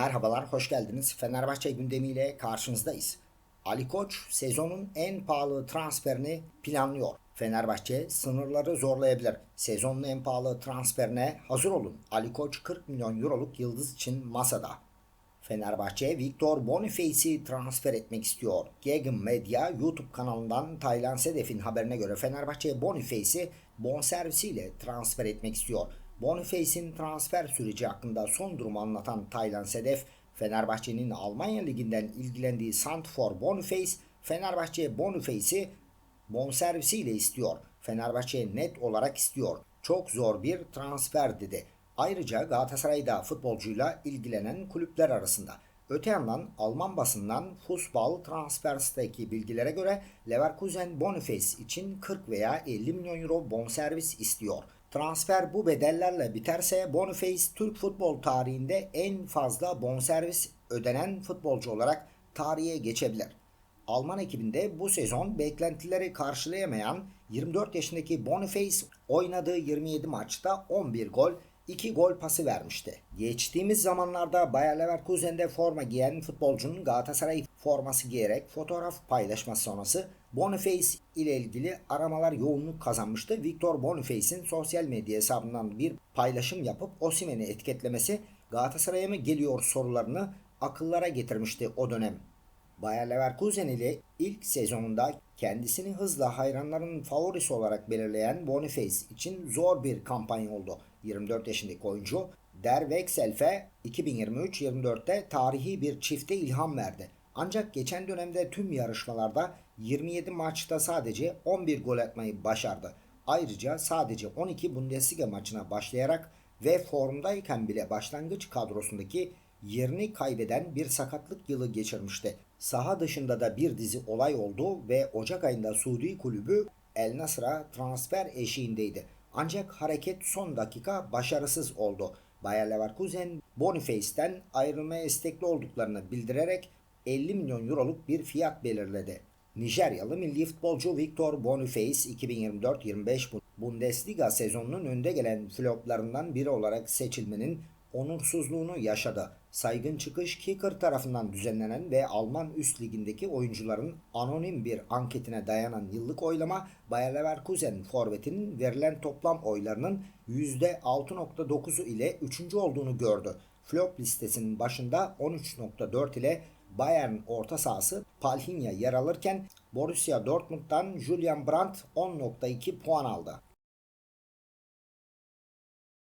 Merhabalar, hoş geldiniz. Fenerbahçe gündemiyle karşınızdayız. Ali Koç sezonun en pahalı transferini planlıyor. Fenerbahçe sınırları zorlayabilir. Sezonun en pahalı transferine hazır olun. Ali Koç 40 milyon euroluk yıldız için masada. Fenerbahçe Victor Boniface'i transfer etmek istiyor. Gegen Media YouTube kanalından Taylan Sedef'in haberine göre Fenerbahçe Boniface'i bonservisiyle transfer etmek istiyor. Boniface'in transfer süreci hakkında son durumu anlatan Taylan Sedef, Fenerbahçe'nin Almanya Ligi'nden ilgilendiği Santfor Boniface, Fenerbahçe Boniface'i bonservisiyle istiyor. Fenerbahçe net olarak istiyor. Çok zor bir transfer dedi. Ayrıca Galatasaray'da futbolcuyla ilgilenen kulüpler arasında. Öte yandan Alman basından Fußball Transfers'taki bilgilere göre Leverkusen Boniface için 40 veya 50 milyon euro bonservis istiyor. Transfer bu bedellerle biterse Boniface Türk futbol tarihinde en fazla bonservis ödenen futbolcu olarak tarihe geçebilir. Alman ekibinde bu sezon beklentileri karşılayamayan 24 yaşındaki Boniface oynadığı 27 maçta 11 gol, 2 gol pası vermişti. Geçtiğimiz zamanlarda Bayer Leverkusen'de forma giyen futbolcunun Galatasaray forması giyerek fotoğraf paylaşması sonrası Boniface ile ilgili aramalar yoğunluk kazanmıştı. Victor Boniface'in sosyal medya hesabından bir paylaşım yapıp Osimhen'i etiketlemesi Galatasaray'a mı geliyor sorularını akıllara getirmişti o dönem. Bayer Leverkusen ile ilk sezonunda kendisini hızla hayranların favorisi olarak belirleyen Boniface için zor bir kampanya oldu. 24 yaşındaki oyuncu Der Wechselfe 2023-24'te tarihi bir çifte ilham verdi. Ancak geçen dönemde tüm yarışmalarda 27 maçta sadece 11 gol atmayı başardı. Ayrıca sadece 12 Bundesliga maçına başlayarak ve formdayken bile başlangıç kadrosundaki yerini kaybeden bir sakatlık yılı geçirmişti. Saha dışında da bir dizi olay oldu ve Ocak ayında Suudi kulübü El Nasr'a transfer eşiğindeydi. Ancak hareket son dakika başarısız oldu. Bayer Leverkusen Boniface'ten ayrılmaya istekli olduklarını bildirerek 50 milyon euroluk bir fiyat belirledi. Nijeryalı milli futbolcu Victor Boniface 2024-25 Bundesliga sezonunun önde gelen floplarından biri olarak seçilmenin onursuzluğunu yaşadı. Saygın çıkış Kicker tarafından düzenlenen ve Alman üst ligindeki oyuncuların anonim bir anketine dayanan yıllık oylama Bayer Leverkusen forvetinin verilen toplam oylarının %6.9'u ile 3. olduğunu gördü. Flop listesinin başında 13.4 ile Bayern orta sahası Palhinha yer alırken Borussia Dortmund'dan Julian Brandt 10.2 puan aldı.